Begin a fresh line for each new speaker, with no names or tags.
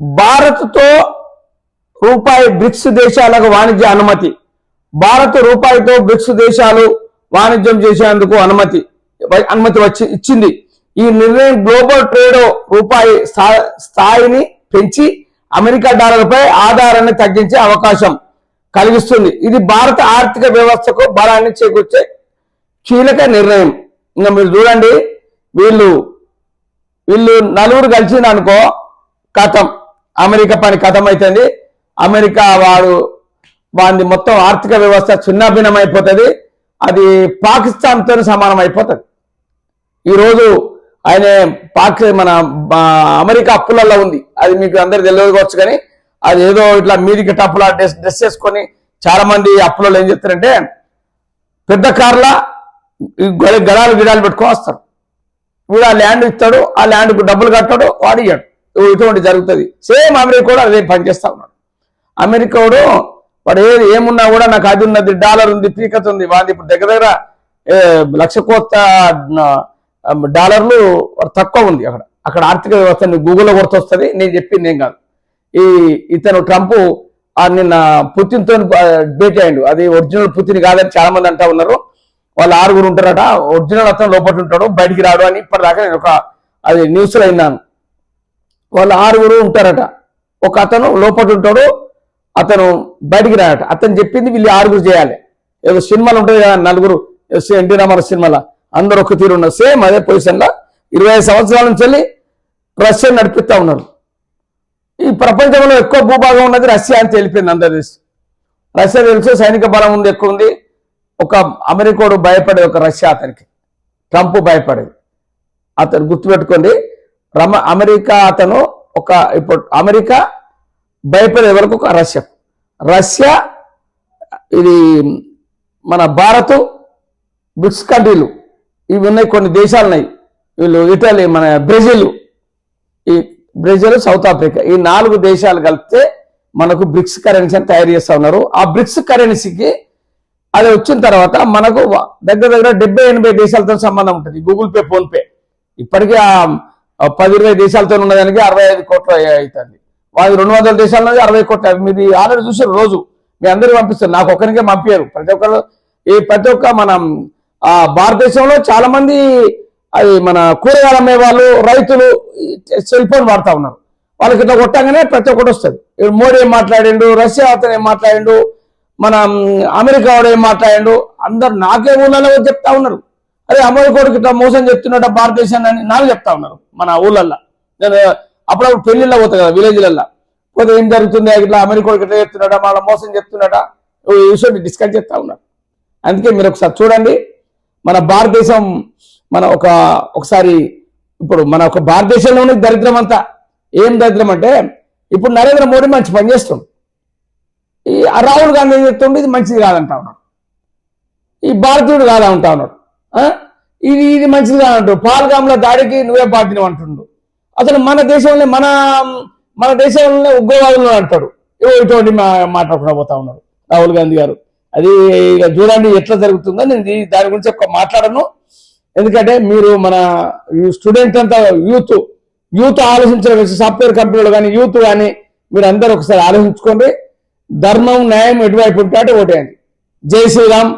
భారత్తో రూపాయి బ్రిక్స్ దేశాలకు వాణిజ్య అనుమతి. భారత్ రూపాయితో బ్రిక్స్ దేశాలు వాణిజ్యం చేసేందుకు అనుమతి అనుమతి వచ్చి ఇచ్చింది. ఈ నిర్ణయం గ్లోబల్ ట్రేడ్ రూపాయి స్థా- స్థాయిని పెంచి అమెరికా డాలర్పై ఆధారాన్ని తగ్గించే అవకాశం కలిగిస్తుంది. ఇది భారత ఆర్థిక వ్యవస్థకు బలాన్ని చేకూర్చే కీలక నిర్ణయం. ఇంకా మీరు చూడండి వీళ్ళు వీళ్ళు నలుగురు కలిసిందనుకో కథం. అమెరికా పని కథమైతుంది. అమెరికా వాడు వాడి మొత్తం ఆర్థిక వ్యవస్థ చిన్నాభిన్నం అయిపోతుంది అది పాకిస్తాన్తో సమానం అయిపోతుంది ఈరోజు ఆయన పాక్ మన అమెరికా అప్పులలో ఉంది. అది మీకు అందరికి తెలియదు కానీ అది ఏదో ఇట్లా మీదికి టప్పులా డ్రెస్ డ్రెస్ చేసుకొని చాలా మంది అప్పులలో ఏం చెప్తారంటే పెద్ద కార్ల గడాలు గిడాలు పెట్టుకొని వస్తారు. వీడు ఆ ల్యాండ్ ఇస్తాడు ఆ ల్యాండ్కు డబ్బులు కట్టాడు వాడు ఇయ్యాడు. ఇటువంటి జరుగుతుంది. సేమ్ అమెరికా కూడా అదే పనిచేస్తా ఉన్నాడు. అమెరికా వాడు వాడు ఏది ఏమున్నా కూడా నాకు అది ఉన్నది డాలర్ ఉంది పీకత్ ఉంది. వాడి ఇప్పుడు దగ్గర దగ్గర ఏ, లక్ష కోట్ల డాలర్లు తక్కువ ఉంది అక్కడ. అక్కడ ఆర్థిక వ్యవస్థ గూగుల్లో కొడుతొస్తుంది నేను చెప్పింది ఏం కాదు. ఈ ఇతను ట్రంప్ నిన్న పుతిన్తో డేట్ భేటీ అయ్యిండు అది ఒరిజినల్ పుతిన్ కాదని చాలా మంది అంటా ఉన్నారు. వాళ్ళు ఆరుగురు ఉంటారట. ఒరిజినల్ అతను లోపల ఉంటాడు బయటికి రాడు అని ఇప్పటిదాకా నేను ఒక అది న్యూస్లో అయినాను విన్నాను. వాళ్ళు ఆరుగురు ఉంటారట. ఒక అతను లోపల ఉంటాడు అతను బయటికి రాయట అతను చెప్పింది వీళ్ళు ఆరుగురు చేయాలి. ఏదో సినిమాలు ఉంటుంది కదా నలుగురు ఎన్టీ రామారావు సినిమాలో. అందరూ ఒక తీరు ఉన్నారు. సేమ్ అదే పొజిషన్లో ఇరవై ఐదు సంవత్సరాల నుంచి వెళ్ళి రష్యా నడిపిస్తా ఉన్నారు. ఈ ప్రపంచంలో ఎక్కువ భూభాగం ఉన్నది రష్యా అని తెలిపింది అందరు తెలుసు రష్యా తెలుసు సైనిక బలం ఉంది ఎక్కువ ఉంది. ఒక అమెరికోడు భయపడే ఒక రష్యా అతనికి. ట్రంప్ భయపడేది. అతను గుర్తుపెట్టుకోండి రమ అమెరికా అతను ఒక ఇప్పుడు అమెరికా భయపడే వరకు ఒక రష్యా. రష్యా ఇది మన భారత్ బ్రిక్స్ కంట్రీలు. ఇవి ఉన్నాయి కొన్ని దేశాలు ఉన్నాయి వీళ్ళు ఇటలీ మన బ్రెజిల్. ఈ బ్రెజిల్ సౌత్ ఆఫ్రికా. ఈ నాలుగు దేశాలు కలిపితే మనకు బ్రిక్స్ కరెన్సీ అని తయారు చేస్తా ఉన్నారు. ఆ బ్రిక్స్ కరెన్సీకి అది వచ్చిన తర్వాత మనకు దగ్గర దగ్గర డెబ్బై ఎనభై దేశాలతో సంబంధం ఉంటుంది. గూగుల్ పే ఫోన్పే ఇప్పటికీ ఆ పది ఇరవై దేశాలతో ఉన్నదానికి అరవై ఐదు కోట్లు అవుతుంది. వాళ్ళు రెండు వందల దేశాల నుంచి అరవై కోట్ల. మీరు ఆల్రెడీ చూసారు రోజు. మీ అందరికి పంపిస్తారు. నాకు ఒక్కరికే పంపించారు ప్రతి ఒక్కరు ఈ ప్రతి ఒక్క మనం ఆ భారతదేశంలో చాలా మంది అది మన కూరగాయలు అమ్మే వాళ్ళు రైతులు సెల్ ఫోన్ వాడుతూ ఉన్నారు. వాళ్ళకి ఇట్లా కొట్టంగానే ప్రతి ఒక్కటి వస్తుంది. ఇప్పుడు మోడీ ఏం మాట్లాడిండు రష్యా అతను ఏం మాట్లాడిండు మన అమెరికా వాడు ఏం మాట్లాడిండు అందరు నాకే ఊళ్ళలో చెప్తా ఉన్నారు. అదే అమెరికాడికి ఇట్లా మోసం చెప్తున్నాడు భారతదేశాన్ని అని నాకు చెప్తా ఉన్నారు మన ఊళ్ళల్లో. నేను అప్పుడప్పుడు పెళ్ళిళ్ళ పోతా కదా విలేజ్లల్లో. పోతే ఏం జరుగుతుంది? ఇట్లా అమెరికాడికి ఇట్లా చెప్తున్నాడా? మన మోసం చెప్తున్నాడా? ఈ విషయం డిస్కస్ చేస్తా ఉన్నారు. అందుకే మీరు ఒకసారి చూడండి. మన భారతదేశం మన ఒక ఒకసారి ఇప్పుడు మన ఒక భారతదేశంలోనే దరిద్రం అంతా ఏం దరిద్రం అంటే ఇప్పుడు నరేంద్ర మోడీ మంచి పని చేస్తుంది ఈ రాహుల్ గాంధీ చెప్తుండే ఇది మంచిది కాదంటా ఉన్నాడు. ఈ భారతీయుడు కాదా ఉంటా ఉన్నాడు. ఇది ఇది మంచిది కాదంటాడు పాల్గామ్ల దాడికి నువ్వే బాధ్యం అంటుండు. అతను మన దేశంలో మన మన దేశంలోనే ఉగ్రవాదులు అంటాడు. ఇటువంటి మా- పోతా ఉన్నాడు రాహుల్ గాంధీ గారు. అది ఇక చూడండి ఎట్లా జరుగుతుందో. నేను దాని గురించి ఎక్కువ మాట్లాడను. ఎందుకంటే మీరు మన స్టూడెంట్ అంతా యూత్ యూత్ ఆలోచించిన సాఫ్ట్వేర్ కంపెనీలు కానీ యూత్ కానీ మీరు అందరూ ఒకసారి ఆలోచించుకోండి. ధర్మం న్యాయం ఎటువైపు ఉంటే అటు ఓటేయండి. జై శ్రీరామ్.